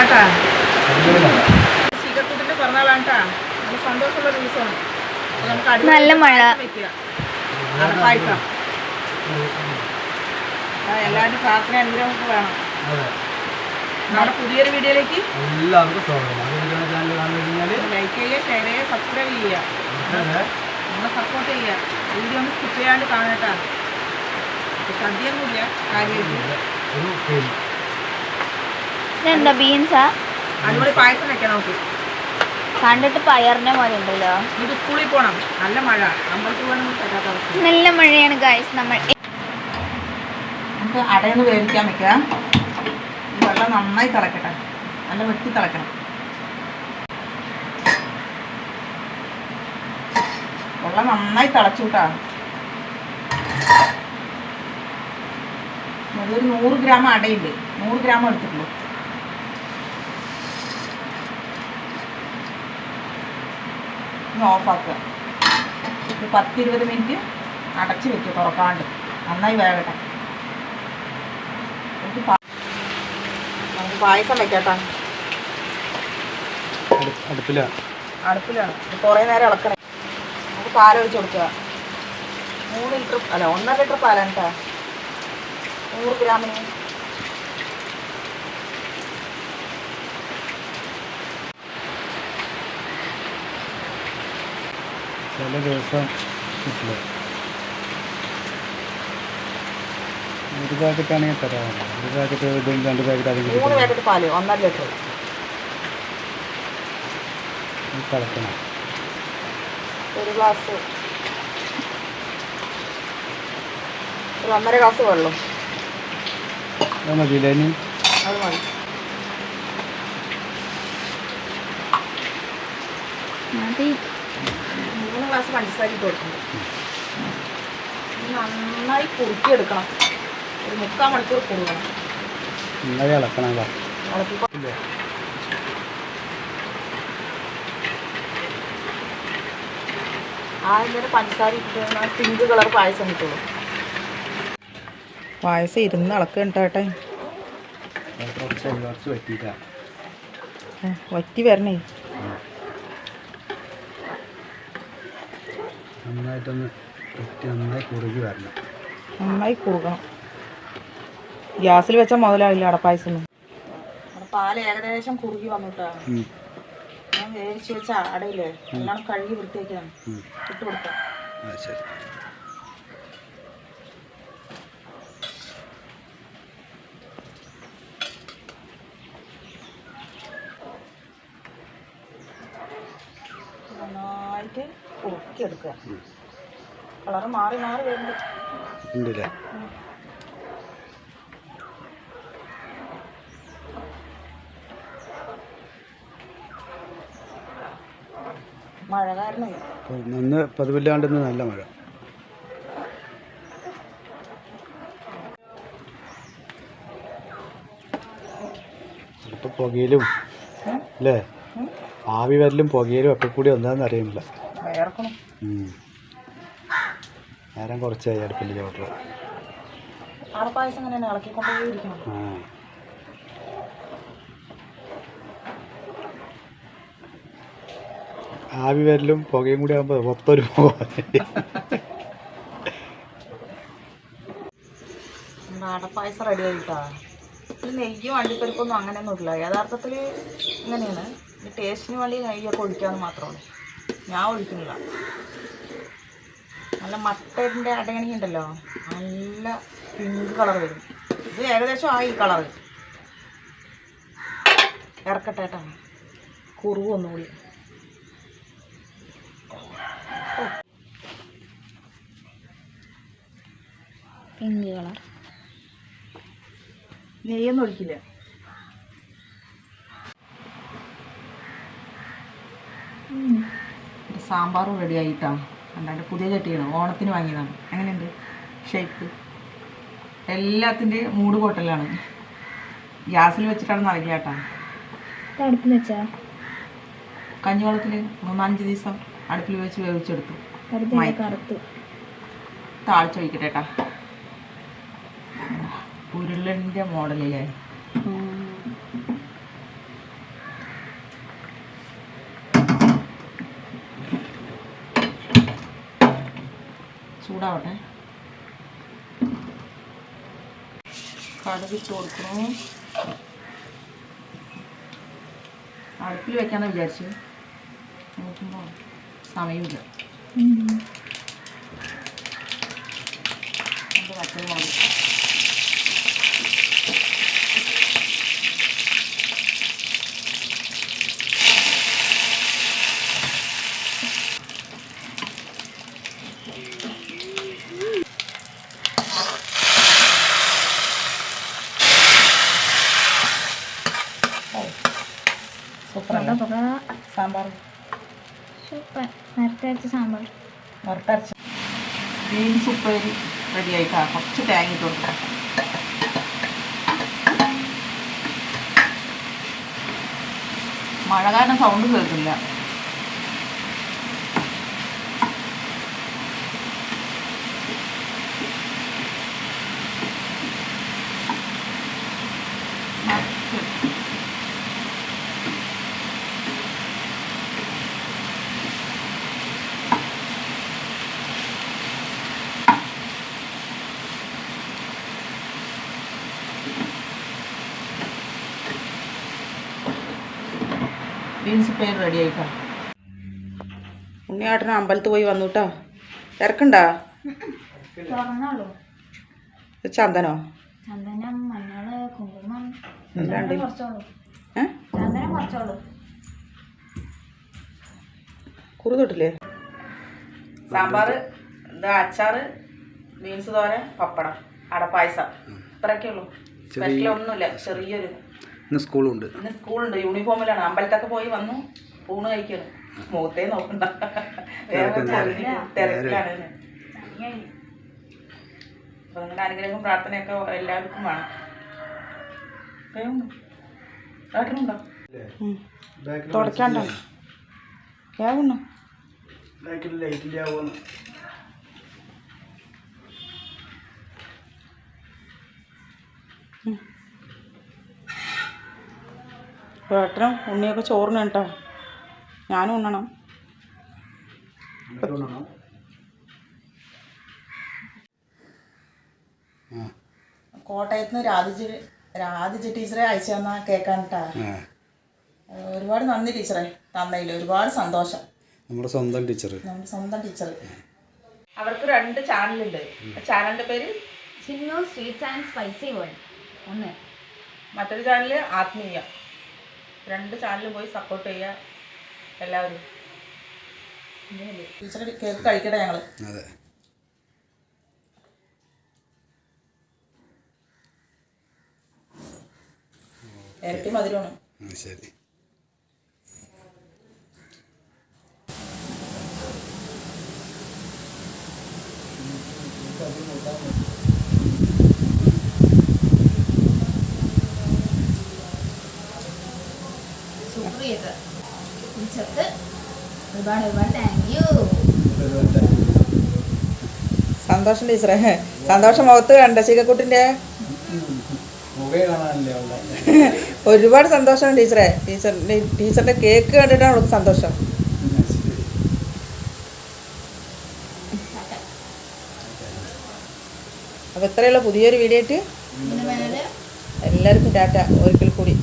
കേട്ടാ? പിറന്നാളാണ് സന്തോഷമുള്ള ദിവസമാണ്. നമുക്ക് നല്ല മഴ. എല്ലാവരും പ്രാർത്ഥന അനുഗ്രഹം വേണം. നമ്മുടെ പുതിയൊരു വീഡിയോയിലേക്ക് എല്ലാവർക്കും സ്വാഗതം. അത് ചാനൽ കാണുന്നു കഴിഞ്ഞാൽ ലൈക്ക് ചെയ്യുക ഷെയർ ചെയ്യുക സബ്സ്ക്രൈബ് ചെയ്യുക. നമ്മളെ സപ്പോർട്ട് ചെയ്യുക. വീഡിയോ ഒന്ന് സ്കിപ്പ് ചെയ്യാണ്ട് കാണട്ടാ കാര്യമായിട്ട്. ഇതെന്താ ബീൻസാ അടിപൊളി പായസം വെക്കാം നമുക്ക് കണ്ടിട്ട് പയറിന്റെ പോലെ ഉണ്ടല്ലോ. ഇത് സ്കൂളിൽ പോണം. നല്ല മഴ. അമ്പലത്തിൽ പോകാൻ നല്ല മഴയാണ് ഗായ്സ് നമ്മൾ നമുക്ക് അടയൊന്ന് വേവിക്കാൻ വെക്കാം. വെള്ളം നന്നായി തിളക്കട്ടെ. നല്ല വെട്ടി തിളക്കണം. വെള്ളം നന്നായി തിളച്ചു കേട്ടാ. അതൊരു നൂറ് ഗ്രാം അടയുണ്ട് നൂറ് ഗ്രാം എടുത്തിട്ടുള്ളൂ. ഇനി ഓഫാക്കുക ഒരു പത്തിരുപത് മിനിറ്റ് അടച്ച് വെക്കുക തുറക്കാണ്ട്. നന്നായി വേകട്ടെ നമുക്ക് നമുക്ക് പായസം വയ്ക്കാട്ടാ അടുപ്പില. അടുപ്പിലാണ് ഇത് കുറേ നേരം ഇളക്കണം. നമുക്ക് പാലൊഴിച്ച് കൊടുക്കുക. മൂന്ന് ലിറ്റർ അല്ല ഒന്നര ലിറ്റർ പാലാണ് കേട്ടോ നൂറ് ഗ്രാമിന് ചില ദിവസം കിട്ടില്ല. ഒരു പാക്കറ്റ് ആണെങ്കിൽ തരാമല്ലോ ഒരു പാക്കറ്റ് ഇതും രണ്ട് പാക്കറ്റ് മൂന്ന് പാക്കറ്റ് പാൽ ഒന്നര ലിറ്റർ. കളക്കണം ഒരു ഗ്ലാസ്. ഒരു ഒന്നര ഗ്ലാസ് വെള്ളം. അത് മതിയില്ലേ ഇനി? അത് മതി. ഗ്ലാസ് പഞ്ചസാര ഇട്ട് കൊടുക്കണം. നന്നായി കുറുക്കിയെടുക്കണം. ഒരു മുക്കാൽ മണിക്കൂർ കുറുകണം. നന്നായി ഇളക്കണം അല്ലേ ഇളക്കി ഇല്ലേ? ആദ്യം തന്നെ പഞ്ചസാര ഇട്ടിട്ട് പിങ്ക് കളർ പായസം കിട്ടുള്ളൂ പായസം ഇരുന്ന് ഇളക്കണ്ടേട്ടെ വറ്റി വരണേ. നന്നായിട്ടൊന്ന് പറ്റി നന്നായി കുറുകി വരണം. നന്നായി കുറുകണം. ഗ്യാസിൽ വെച്ചാൽ മുതലാവില്ല അടപ്പായസം പാൽ ഏകദേശം കുറുകി വന്നിട്ടാണ്. ഞാൻ വേവിച്ച് വെച്ച അടയില്ലേ? എല്ലാം കഴുകി വൃത്തിയാക്കിയതാണ്. ഇട്ടുകൊടുക്കാം ഇട്ട് കൊടുക്കാം. ശരി. കുറുക്കിയെടുക്കുക കളറ് മാറി മാറി വരുന്നുണ്ട്. മഴ കാരണം നിന്ന് പതിവില്ലാണ്ട് നല്ല മഴ. ചിലപ്പോൾ പുകയിലും അല്ലേ? ആവി വരലും പുകയിലും ഒക്കെ കൂടി എന്താണെന്ന് അറിയുന്നില്ല. നേരം കുറച്ചായി അടുപ്പിന്റെ ചോട്ടർ ആവി വരലും പുകയും കൂടി ആകുമ്പോൾ ഒത്തൊരു പുക അടപ്പായസം റെഡി ആയിട്ടാ. ഈ നെയ്യും അണ്ടിപ്പരിപ്പൊന്നും അങ്ങനെയൊന്നും ഇല്ല. യഥാർത്ഥത്തിൽ ഇങ്ങനെയാണ്. ടേസ്റ്റിന് വേണ്ടി നെയ്യൊക്കെ ഒഴിക്കാമെന്ന് മാത്രമേ ഞാൻ ഒഴിക്കുന്നില്ല. നല്ല മട്ടന്റെ അടയണി ഉണ്ടല്ലോ. നല്ല പിങ്ക് കളർ വരും. ഇത് ഏകദേശം ആയി കളർ ഇറക്കട്ടെ കേട്ടോ. കുറുവ് ഒന്നുകൂടി. പിങ്ക് കളർ നെയ്യൊന്നും ഒഴിക്കില്ല. സാമ്പാറും റെഡി ആയിട്ടാണ്. അല്ലാണ്ട് പുതിയ ചട്ടിയാണ്. ഓണത്തിന് വാങ്ങിയതാണ്. അങ്ങനെയുണ്ട് ഷേക്ക് എല്ലാത്തിന്റെയും മൂട് കോട്ടലാണ് ഗ്യാസിൽ വെച്ചിട്ടാണ് നൽകിയ കേട്ടാ. അടുപ്പിൽ വെച്ചാ? കഞ്ഞിവെള്ളത്തിൽ മൂന്നാലഞ്ച് ദിവസം അടുപ്പിൽ വെച്ച് വേവിച്ചെടുത്തു. താളിച്ച് വയ്ക്കട്ടെ കേട്ടാ. ഉരുളന്റെ മോഡലില്ലേ ചൂടാവട്ടെ. കടുക് ഇട്ട് കൊടുക്കണു അടുപ്പിൽ വെക്കാന്ന് വിചാരിച്ചു. നോക്കുമ്പോൾ സമയമില്ല രണ്ട് പച്ചമുളക് സാമ്പാർ. സൂപ്പർ. സാമ്പാർ. വറുത്തരച്ച ബീൻസ് ഉപ്പേരി റെഡി ആയിട്ടാ കുറച്ച് തേങ്ങ ഇട്ട് കൊടുക്കാം. മഴ കാരണം സൗണ്ട് കേൾക്കില്ല. ബീൻസ് പയർ റെഡി ആയിട്ടാ. ഉണ്ണിയാട്ടന് അമ്പലത്തിൽ പോയി വന്നു കേട്ടോ തിരക്കുണ്ടാ ചന്ദനോ? ചന്ദനം മഞ്ഞൾ കുങ്കുമം എല്ലാം കുറച്ചോളൂ. ഏ? കുറച്ചോളൂ. കുറു തൊട്ടില്ലേ? സാമ്പാർ ഇത് അച്ചാറ് ബീൻസ് തോരൻ പപ്പടം. അടപ്പായസം ഇത്രയൊക്കെ ഉള്ളൂ. സ്പെഷ്യൽ ഒന്നുമില്ല. ചെറിയൊരു ഇന്ന് സ്കൂളുണ്ട്. ഇന്ന് സ്കൂളുണ്ട്. യൂണിഫോമിലാണ്. അമ്പലത്തൊക്കെ പോയി വന്നു. പൂണ് കഴിക്കണം. മുഖത്തേ നോക്കണ്ട. തിരക്കിലാണ്. ഇന്ന്. ചനിയായി. അപ്പൊ നിങ്ങളുടെ അനുഗ്രഹവും പ്രാർത്ഥനയൊക്കെ എല്ലാവർക്കും വേണം. തുടക്കാണ്ടോ ലൈറ്റില്ലാവുന്നു ഏട്ടനും ഉണ്ണിയൊക്കെ ചോറിന് കേട്ടോ ഞാനും ഉണ്ണണം. കോട്ടയത്ത് നിന്ന് രാധിജ രാധിജ ടീച്ചറെ അയച്ചു തന്ന കേൾക്കാൻ കേട്ടാ ഒരുപാട് നന്ദി ടീച്ചറെ തന്നതിൽ ഒരുപാട് സന്തോഷം. നമ്മുടെ സ്വന്തം ടീച്ചർ നമ്മുടെ സ്വന്തം ടീച്ചർ അവർക്ക് രണ്ട് ചാനലുണ്ട്. ചാനലിന്റെ പേര് Chinnu sweets and spicy world. ഒന്ന്. മറ്റൊരു ചാനൽ ആത്മീയ. രണ്ട് ചാനലും പോയി സപ്പോർട്ട് ചെയ്യുക എല്ലാവരും. ടീച്ചർ കേക്ക് കഴിക്കട്ടെ ഞങ്ങൾ അതെ. ഇരട്ടി മധുരമാണ്. ശരി. ചെയ്ത് ടീച്ചർക്ക് ഒരുപാട് ഒരുപാട് താങ്ക് യു സന്തോഷം ടീച്ചറെ. സന്തോഷം മുഖത്ത് കണ്ട ചിക്കക്കുട്ടിന്റെ ഒരുപാട് സന്തോഷമാണ് ടീച്ചറെ. ടീച്ചറിന്റെ ടീച്ചറിന്റെ കേക്ക് കണ്ടിട്ടാണ് അവൾക്ക് സന്തോഷം. അപ്പോൾ ഇത്രയുള്ള പുതിയൊരു വീഡിയോ ആയിട്ട്. എല്ലാവർക്കും ടാറ്റ. ഒരിക്കൽ കൂടി.